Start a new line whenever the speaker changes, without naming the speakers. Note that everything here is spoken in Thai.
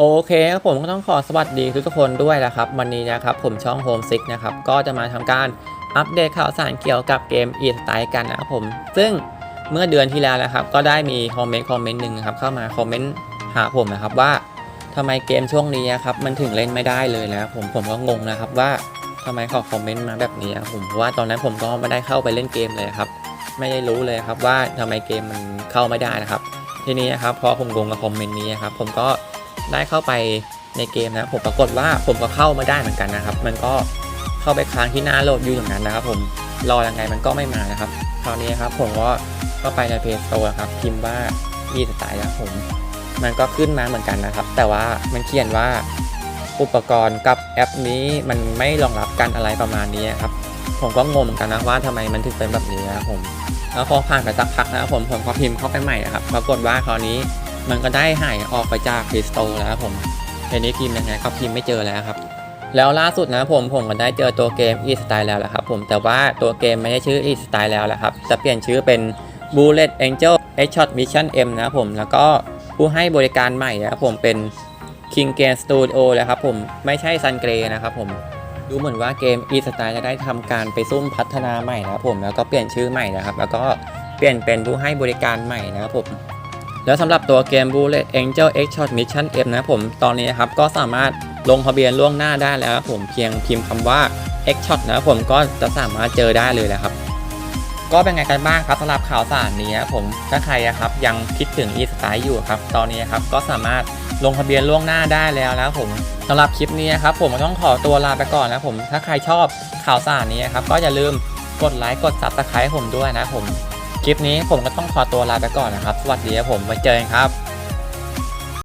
โอเคครับผมก็ต้องขอสวัสดีทุกคนด้วยนะครับ วันนี้นะครับผมช่อง Home 6นะครับก็จะมาทำการอัปเดตข่าวสารเกี่ยวกับเกม e s t y l e กันนะครับผม ซึ่งเมื่อเดือนที่แล้วนะครับ ก็ได้มีคอมเมนต์คอมเมนต์หนึ่งนะครับเข้ามาคอมเมนต์หาผมนะครับว่าทำไมเกมช่วงนี้ครับมันถึงเล่นไม่ได้เลยแล้วผมผมก็งงนะครับว่าทำไมเขาคอมเมนต์มาแบบนี้ครับผมเพราะว่าตอนนั้นผมก็ไม่ได้เข้าไปเล่นเกมเลยครับ ไม่ได้รู้เลยครับว่าทำไมเกมมันเข้าไม่ได้นะครับ ทีนี้นะครับพอผมงงกับคอมเมนต์นี้นะครับผมก็ ได้เข้าไปในเกมนะผมปรากฏว่าผมก็เข้าม่ได้เหมือนกันนะครับ มันก็เข้าไปค้างที่หน้าโหลดอยู่อย่างนั้นนะครับ ผมรอยังไงมันก็ไม่มานะครับคราวนี้ครับผมก็เข้าไปใน Play Store ครับพิมพ์ว่าอีสไตล์ครับผม มันก็ขึ้นมาเหมือนกันนะครับ แต่ว่ามันเขียนว่าอุปกรณ์กับแอปนี้มันไม่รองรับกันอะไรประมาณนี้ครับ ผมก็งงเหมือนกันนะว่าทำไมมันถึงเป็นแบบนี้นะครับผมแล้วพอผ่านไปสักพักนะครับผมผมก็พิมพ์เข้าไปใหม่นะครับปรากฏว่าคราวนี้ มันก็ได้หายออกไปจาก Play Store แล้วผมทีนี้พิมพ์ยังไงก็พิมพ์ไม่เจอแล้วครับ แล้วล่าสุดนะผมผมก็ได้เจอตัวเกม e Style แล้วแหละครับผมแต่ว่าตัวเกมไม่ได้ชื่อ e Style แล้วแหละครับจะเปลี่ยนชื่อเป็น Bullet Angel X Shot Mission M นะครับผมแล้วก็ผู้ให้บริการใหม่นะครับผมเป็น King Game Studio แล้วครับผมไม่ใช่ Sun Grey นะครับผมดูเหมือนว่าเกม e Style จะได้ทำการไปซุ่มพัฒนาใหม่นะครับผมแล้วก็เปลี่ยนชื่อใหม่นะครับ แล้วก็เปลี่ยนเป็นผู้ให้บริการใหม่นะครับผม แล้วสำหรับตัวเกม Bullet Angel X Shot Mission M นะผมตอนนี้ครับก็สามารถลงทะเบียนล่วงหน้าได้แล้วผมเพียงพิมพ์คำว่า X Shot นะผมก็จะสามารถเจอได้เลยแหละครับ ก็เป็นไงกันบ้างครับสำหรับข่าวสารนี้ครับผมถ้าใครครับยังคิดถึง e Style อยู่ครับตอนนี้ครับก็สามารถลงทะเบียนล่วงหน้าได้แล้วนะผมสำหรับคลิปนี้ครับผมต้องขอตัวลาไปก่อนนะผมถ้าใครชอบข่าวสารนี้ครับก็อย่าลืมกดไลค์กด Subscribe ผมด้วยนะผม คลิปนี้ผมก็ต้องขอตัวลาไปก่อนนะครับ สวัสดีครับผมไว้เจอกันครับ